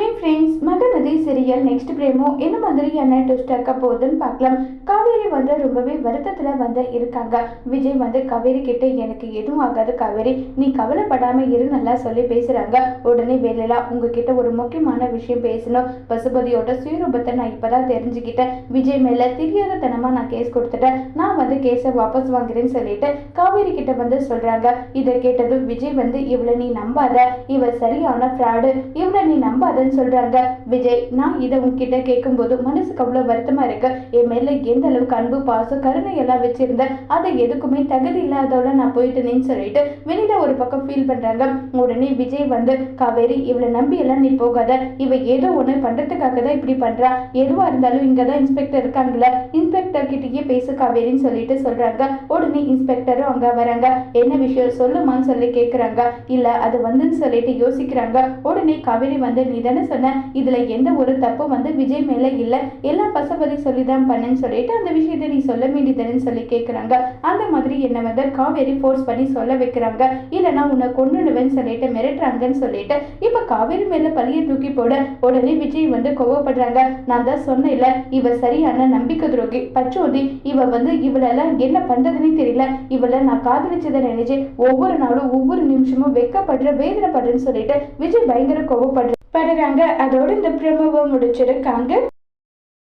Hi friends Mahanadhi serial next promo என்ன மாதிரியான twist இருக்க போகுதுன்னு பார்க்கலாம். காவேரி வந்து ரொம்பவே வருத்தத்தில் வந்து இருக்காங்க. விஜய் வந்து காவேரி கிட்ட எனக்கு எதுவும் ஆகாது காவேரி. நீ கவலைப்படாமல் இரு நல்லா சொல்லி பேசுகிறாங்க உடனே வேலையில உங்ககிட்ட ஒரு முக்கியமான விஷயம் பேசணும். பசுபதியோட சுயரூபத்தை நான் இப்போ தான் தெரிஞ்சுக்கிட்டேன். விஜய் மேலே தெரியாதத்தனமாக நான் கேஸ் கொடுத்துட்டேன். நான் வந்து கேஸை வாபஸ் வாங்குறேன்னு சொல்லிட்டு காவேரி கிட்ட வந்து சொல்கிறாங்க இதை கேட்டதும் விஜய் வந்து இவளை நீ நம்பாத. இவள் சரியான ஃப்ராடு இவளை நீ நம்பாதன்னு சொல்றாங்க. விஜய் நான் இதை உன்கிட்ட கேட்கும்போது மனசுக்கு அவ்வளோ வருத்தமா இருக்கு. என் மேல எந்த அளவுக்கு அன்பு பாசம் கருணை எல்லாம் வச்சிருந்தேன் அதை எதுக்குமே தகுதி இல்லாதவள நான் போயிட்டேனேன்னு சொல்லிட்டு வெளியில ஒரு பக்கம் ஃபீல் பண்றாங்க. உடனே விஜய் வந்து காவேரி இவளை நம்பி எல்லாம் நீ போகாத. இவ ஏதோ ஒன்று பண்றதுக்காக தான் இப்படி பண்றா. எதுவா இருந்தாலும் இங்க தான் இன்ஸ்பெக்டர் இருக்காங்களே இன்ஸ்பெக்டர் கிட்டேயே பேசு காவேரின்னு சொல்லிட்டு சொல்றாங்க. உடனே இன்ஸ்பெக்டரும் அங்க வராங்க. என்ன விஷயம்? சொல்லுமான்னு சொல்லி கேட்குறாங்க இல்ல அது வந்துன்னு சொல்லிட்டு யோசிக்கிறாங்க. உடனே காவேரி வந்து நீ தானே சொன்னேன். இதில் எந்த ஒரு தப்பும் வந்து விஜய் மேல இல்ல. எல்லாம் பசபதி சொல்லி தான் பண்ணேன்னு சொல்லிட்டு அந்த விஷயத்தை நீ சொல்ல வேண்டியதுன்னு சொல்லி கேட்குறாங்க அந்த மாதிரி என்ன வந்து காவேரி ஃபோர்ஸ் பண்ணி சொல்ல வைக்கிறாங்க. இல்லைன்னா உன்னை கொண்டுடுவேன்னு சொல்லிட்டு மிரட்டுறாங்கன்னு சொல்லிட்டு இப்போ காவேரி மேலே பழியை தூக்கி போட உடனே விஜய் வந்து கோவப்படுறாங்க. நான் தான் சொன்னேன்ல இவ சரியான நம்பிக்கை துரோகி. பச்சோதி இவ வந்து இவளெல்லாம் என்ன பண்றதுன்னு தெரியல. இவளை நான் காதலிச்சதை நினைச்சு ஒவ்வொரு நாளும் ஒவ்வொரு நிமிஷமும் வெக்கப்படுற வேதனைப்படுறேன்னு சொல்லிட்டு விஜய் பயங்கர கோவப்படுற படுறாங்க. அதோட இந்த ப்ரமோவை முடிச்சிருக்காங்க.